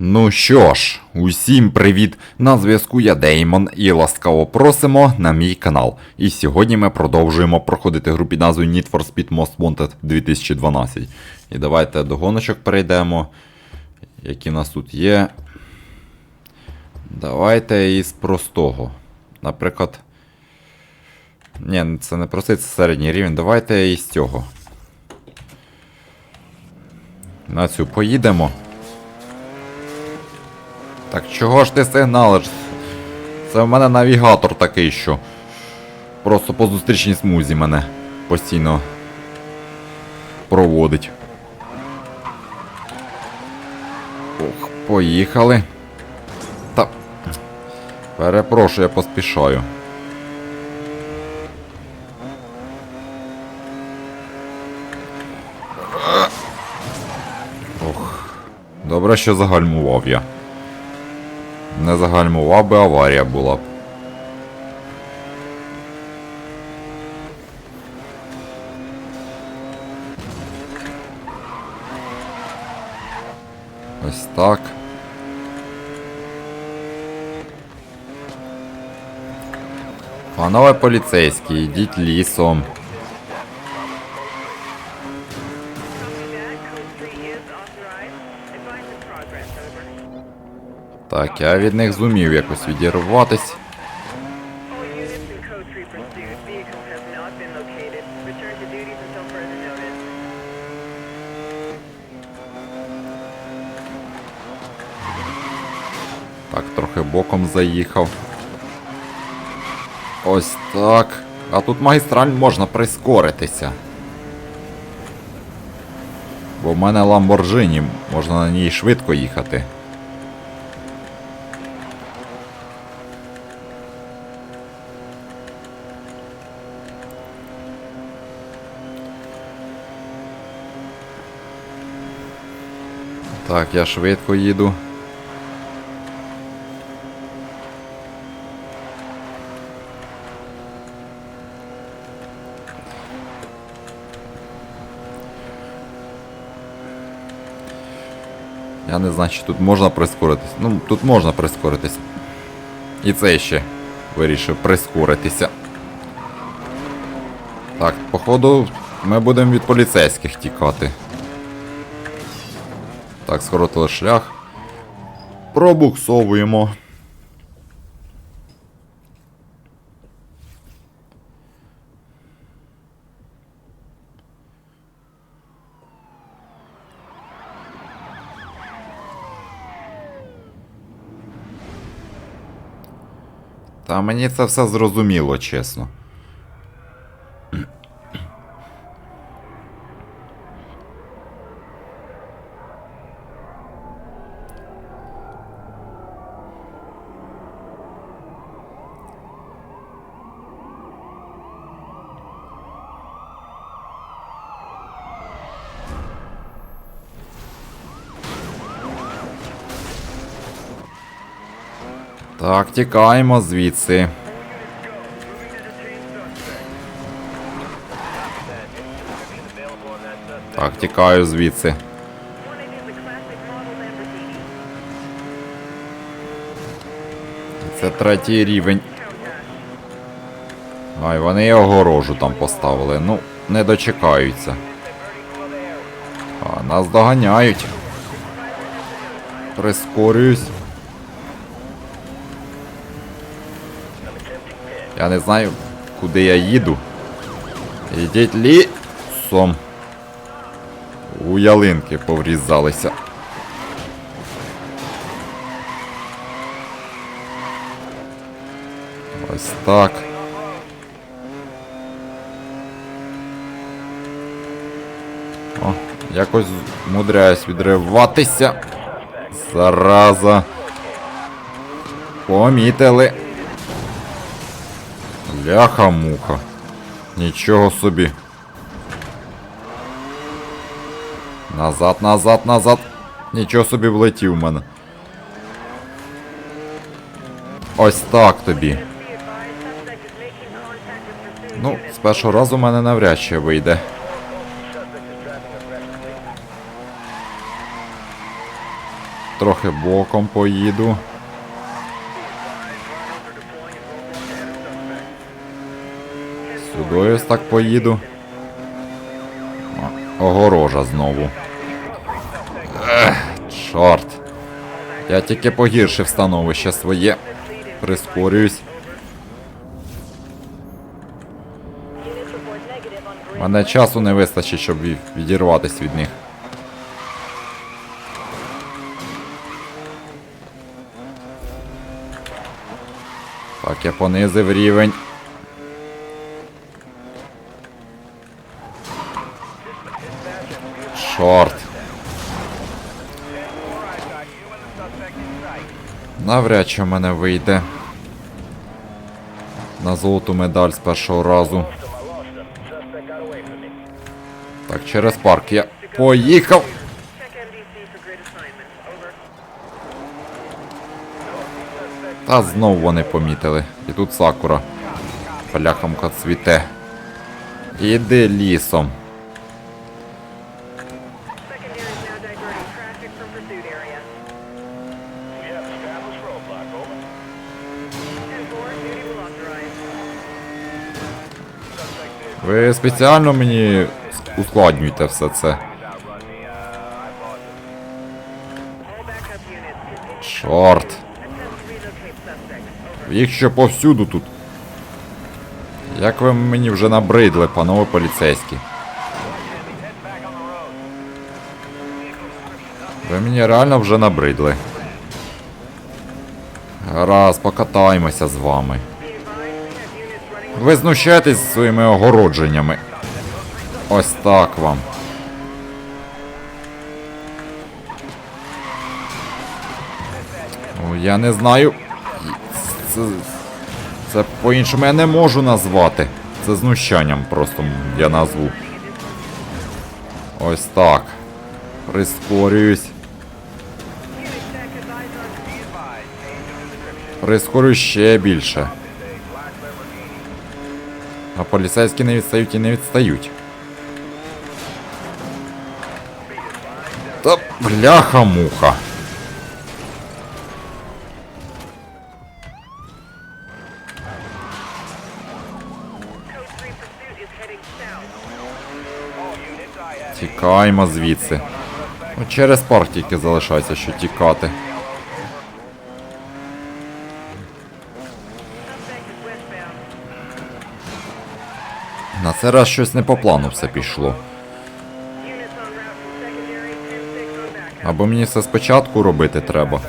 Ну що ж, усім привіт! На зв'язку я Деймон і ласкаво просимо на мій канал. І сьогодні ми продовжуємо проходити гру під назвою Need for Speed Most Wanted 2012. І давайте до гоночок перейдемо. Які в нас тут є. Давайте із простого. Наприклад. Ні, це не простий, це середній рівень. Давайте із цього. На цю поїдемо. Так чого ж ти сигналиш? Це в мене навігатор такий, що просто по зустрічній смузі мене постійно проводить. Ох, поїхали. Та. Перепрошую, я поспішаю. Ох. Добре, що загальмував я. Не загальмував би аварія була. Ось так. Панове поліцейські, йдіть лісом. Них зумів якось відірватись. All units in code 3 located. Return to duties until further notice. Так, трохи боком заїхав. Ось так. А тут магістраль можна прискоритися. Бо в мене Ламборджині, можна на ній швидко їхати. Так, я швидко їду. Я не знаю, чи тут можна прискоритись. Ну, тут можна прискоритись. І цей ще вирішив прискоритися. Так, походу, ми будемо від поліцейських тікати. Так, скоротили шлях. Пробуксовуємо. Та мені це все зрозуміло, чесно. Так, тікаємо звідси. Так, тікаю звідси. Це третій рівень. Ай, вони і огорожу там поставили. Ну, не дочекаються. А, нас доганяють. Прискорююсь. Я не знаю, куди я їду. Ідіть лісом. У ялинки поврізалися. Ось так. О, якось мудряюсь відриватися. Зараза. Помітили. Ляха-муха. Нічого собі. Назад, назад, назад. Нічого собі влетів в мене. Ось так тобі. Ну, з першого разу в мене навряд чи вийде. трохи боком поїду. Сюди так поїду. Огорожа знову. Ех, чорт. Я тільки погіршив становище своє. Прискорююсь. Мене часу не вистачить, щоб відірватися від них. Так, я понизив рівень. Навряд чи в мене вийде. На золоту медаль з першого разу. Так, через парк я поїхав. Та знов вони помітили. І тут сакура. Пляхамка цвіте. Іди лісом. Ви спеціально мені ускладнюєте все це. Чорт. Їх ще повсюду тут. Як ви мені вже набридли, панове поліцейські. Ви мені реально вже набридли. Гаразд, покатаємося з вами. Ви знущаєтесь своїми огородженнями. Ось так вам. О, я не знаю. Це, це по-іншому я не можу назвати. Це знущанням просто я назву. Ось так. Прискорююсь. Прискорююсь ще більше. А поліцейські не відстають і не відстають. Та бляха-муха. Code 3 pursuit is heading south. Тікаємо звідси. Через парк тільки залишається, що тікати. На цей раз щось не по плану все пішло. Units on route from secondary, 10-6 on backup. Або мені все спочатку робити треба.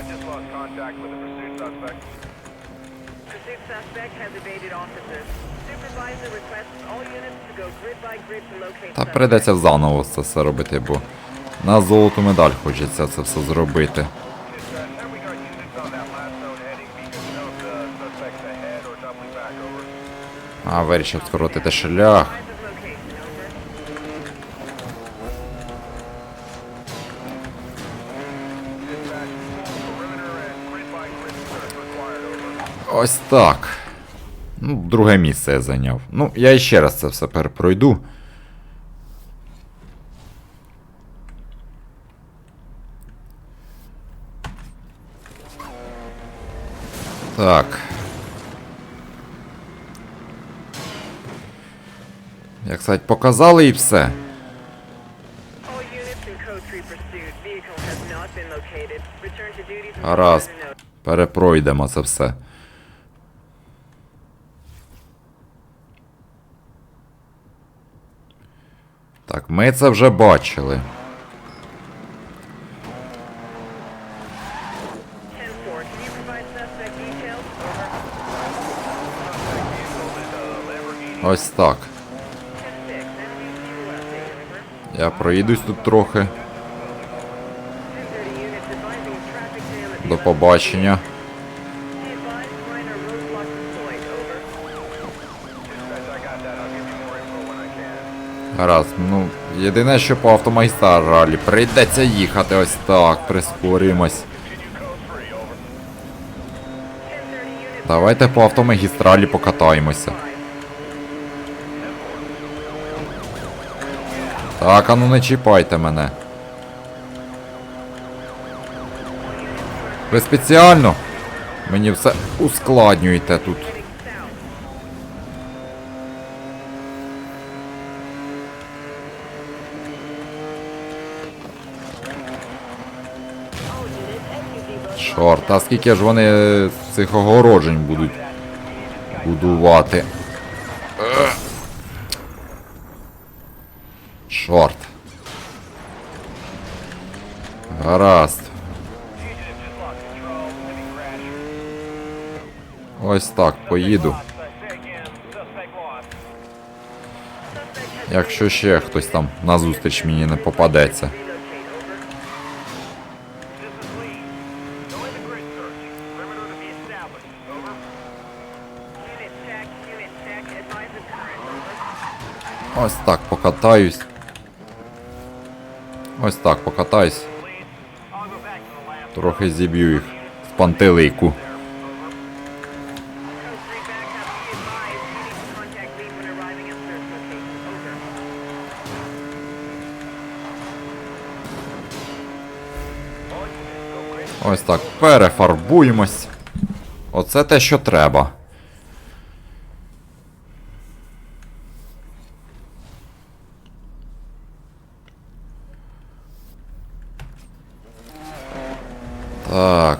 Та прийдеться заново це все робити, бо на золоту медаль хочеться це все зробити. А, вирішив скоротити шлях. Ось так. Ну, друге місце я зайняв. Ну, я ще раз це все перепройду. Так. Як сказати, показали і все. All units in code 3 pursuit. Vehicle has not been located. Return to duties until Гаразд. Перепройдемо це все. Так, ми це вже бачили. 10-4, can you provide suspect details? Over. Ось так. Я проїдусь тут трохи. 10-30 units advising of traffic jam at До побачення. Гаразд, ну, єдине, що по автомагістралі прийдеться їхати ось так, прискорюємось. Continue code 3, over. 10-30 units Давайте по автомагістралі покатаємося. Так, а ну не чіпайте мене. Ви спеціально? Мені все ускладнюєте тут. Чорт, а скільки ж вони цих огороджень будуть будувати? Чорт. Гаразд. Ось так, поїду. Якщо ще хтось там назустріч мені не попадеться. Ось так покатаюсь. Ось так покатаюсь. Трохи зіб'ю їх з пантелику. Over. Code 3 backup, be advised, you need to contact me when arriving at search location, over. All units, go grid Ось так, перефарбуємось. Оце те, що треба. Так,